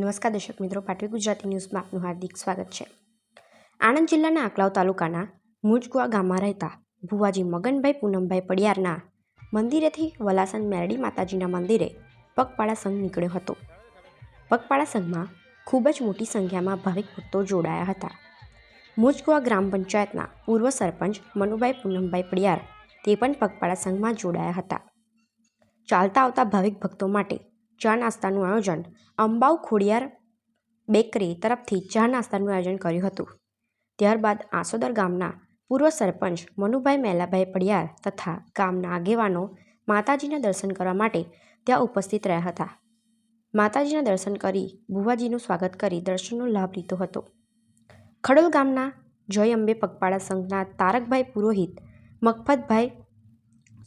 નમસ્કાર દર્શક મિત્રો પાટવી ગુજરાતી ન્યૂઝમાં આપનું હાર્દિક સ્વાગત છે. આણંદ જિલ્લાના આકલાવ તાલુકાના મુજકુવા ગામમાં રહેતા ભુવાજી મગનભાઈ પૂનમભાઈ પડિયારના મંદિરેથી વલાસન મેરડી માતાજીના મંદિરે પગપાળા સંઘ નીકળ્યો હતો. પગપાળા સંઘમાં ખૂબ જ મોટી સંખ્યામાં ભાવિક ભક્તો જોડાયા હતા. મુજકુવા ગ્રામ પંચાયતના પૂર્વ સરપંચ મનુભાઈ પૂનમભાઈ પડિયાર તે પણ પગપાળા સંઘમાં જોડાયા હતા. ચાલતા આવતા ભાવિક ભક્તો માટે ચા નાસ્તાનું આયોજન. અંબાવ ખોડિયાર બેકરી તરફથી ચા નાસ્તાનું આયોજન કર્યું હતું. ત્યારબાદ આસોદર ગામના પૂર્વ સરપંચ મનુભાઈ મેલાભાઈ પડિયાર તથા ગામના આગેવાનો માતાજીના દર્શન કરવા માટે ત્યાં ઉપસ્થિત રહ્યા હતા. માતાજીના દર્શન કરી ભુવાજીનું સ્વાગત કરી દર્શનનો લાભ લીધો હતો. ખડોલ ગામના જય અંબે પગપાળા સંઘના તારકભાઈ પુરોહિત મગફતભાઈ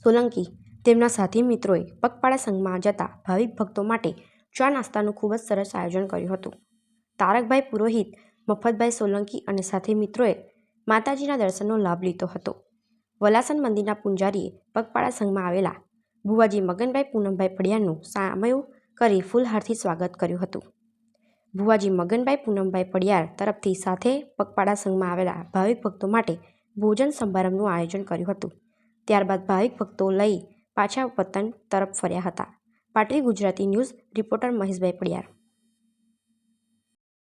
સોલંકી તેમના સાથી મિત્રોએ પગપાળા સંઘમાં જતા ભાવિક ભક્તો માટે ચા નાસ્તાનું ખૂબ જ સરસ આયોજન કર્યું હતું. તારકભાઈ પુરોહિત, મફતભાઈ સોલંકી અને સાથી મિત્રોએ માતાજીના દર્શનનો લાભ લીધો હતો. વલાસન મંદિરના પૂંજારીએ પગપાળા સંઘમાં આવેલા ભુવાજી મગનભાઈ પૂનમભાઈ પડિયાનું સામયું કરી ફૂલહારથી સ્વાગત કર્યું હતું. ભુવાજી મગનભાઈ પૂનમભાઈ પડિયાર તરફથી સાથે પગપાળા સંઘમાં આવેલા ભાવિક ભક્તો માટે ભોજન સમારંભનું આયોજન કર્યું હતું. ત્યારબાદ ભાવિક ભક્તો લઈ પાછા વતન તરફ ફર્યા હતા. પાટવી ગુજરાતી ન્યૂઝ રિપોર્ટર મહેશભાઈ પડિયાર.